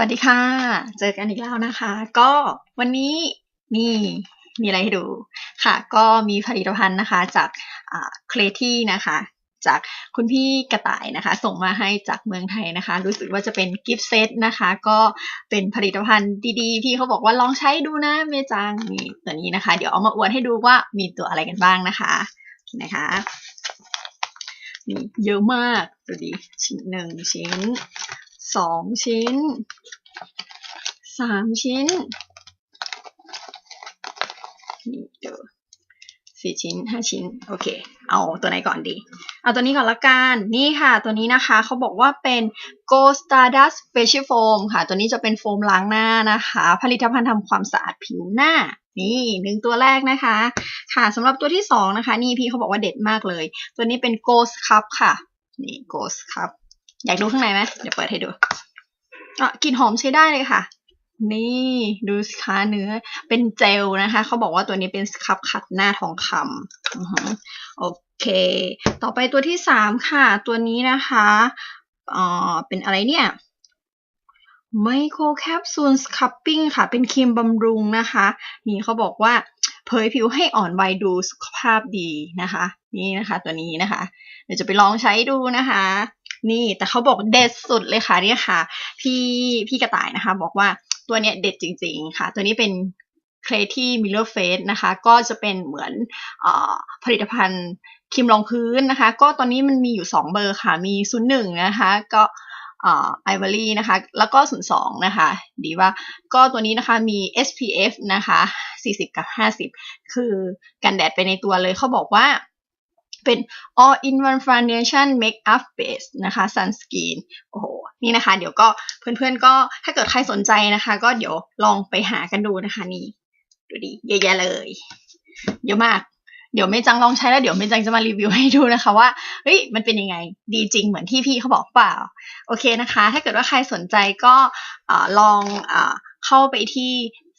วัสดีค่ะ เจอกันอีกแล้วนะคะ ก็วันนี้นี่มีอะไรให้ดูค่ะ ก็มีผลิตภัณฑ์นะคะจากเคลที่นะคะ จากคุณพี่กระต่ายนะคะ ส่งมาให้จากเมืองไทยนะคะ รู้สึกว่าจะเป็นกิฟต์เซตนะคะ ก็เป็นผลิตภัณฑ์ดีๆ ที่เขาบอกว่าลองใช้ดูนะเมจังนี่ตัวนี้นะคะ เดี๋ยวเอามาอวดให้ดูว่ามีตัวอะไรกันบ้างนะคะนะคะนี่เยอะมากดูดิชิ้นหนึ่งชิ้น สองชิ้นสามชิ้นนี่เดี๋ยวสี่ชิ้นห้าชิ้น โอเค เอาตัวไหนก่อนดี เอาตัวนี้ก่อนละกัน นี่ค่ะ ตัวนี้นะคะเขาบอกว่าเป็น Go Stardust Facial Foam ค่ะ ตัวนี้จะเป็นโฟมล้างหน้านะคะ ผลิตภัณฑ์ทำความสะอาดผิวหน้า นี่หนึ่งตัวแรกนะคะ ค่ะสำหรับตัวที่สองนะคะ นี่พี่เขาบอกว่าเด็ดมากเลย ตัวนี้เป็น Ghost Cup ค่ะ นี่ Ghost Cup อยากดูข้างในไหมเดี๋ยวเปิดให้ดูอะกลิ่นหอมใช้ได้เลยค่ะ นี่ดูสิคะเนื้อเป็นเจลนะคะ เขาบอกว่าตัวนี้เป็นสครับขัดหน้าทองคำโอเค ต่อไปตัวที่สามค่ะ ตัวนี้นะคะอ่อเป็นอะไรเนี่ยไมโครแคปซูลสครับปิ้งค่ะ เป็นครีมบำรุงนะคะ นี่เขาบอกว่าเผยผิวให้อ่อนวัยดูสุขภาพดีนะคะ นี่นะคะตัวนี้นะคะ เดี๋ยวจะไปลองใช้ดูนะคะ นี่แต่เขาบอกเด็ดสุดเลยค่ะเนี่ยค่ะ พี่พี่กระต่ายนะคะ บอกว่าตัวเนี้ยเด็ดจริง ๆ ค่ะ ตัวนี้เป็นเคลที่มิลเลอร์เฟสนะคะ ก็จะเป็นเหมือนอผลิตภัณฑ์ครีมรองพื้นนะคะ ก็ตอนนี้มันมีอยู่ 2 เบอร์ค่ะ มีศูนย์หนึ่งนะคะ ก็ไอวอรี่นะคะ แล้วก็ศูนย์สองนะคะ ดีว่าก็ตัวนี้นะคะมี SPF นะคะ 40 กับ 50 คือกันแดดไปในตัวเลยเขาบอกว่า เป็น all in one foundation makeup base นะคะ sunscreen โอ้โห นี่นะคะ เดี๋ยวก็เพื่อนๆก็ถ้าเกิดใครสนใจนะคะ ก็เดี๋ยวลองไปหากันดูนะคะนี่ ดูดีเยอะแยะเลย เยอะมาก เดี๋ยวเมจังลองใช้แล้วเดี๋ยวเมจังจะมารีวิวให้ดูนะคะว่า เฮ้ย มันเป็นยังไง ดีจริงเหมือนที่พี่เขาบอกเปล่า โอเคนะคะ ถ้าเกิดว่าใครสนใจก็ลองอเข้าไปที่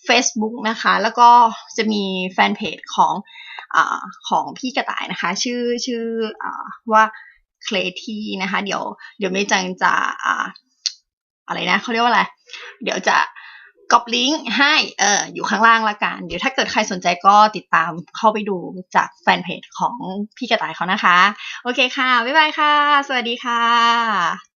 Facebook นะคะ แล้วก็จะมีแฟนเพจของ อของพี่กระต่ายนะคะ ชื่อชื่ออว่าเคลทีนะคะ เดี๋ยวเดี๋ยวเมจังจะอะไรนะเขาเรียกว่าอะไร เดี๋ยวจะกอบลิงก์ให้เอออยู่ข้างล่างละกัน เดี๋ยวถ้าเกิดใครสนใจก็ติดตามเข้าไปดูจากแฟนเพจของพี่กระต่ายเขานะคะ โอเคค่ะ บ๊ายบายค่ะ สวัสดีค่ะ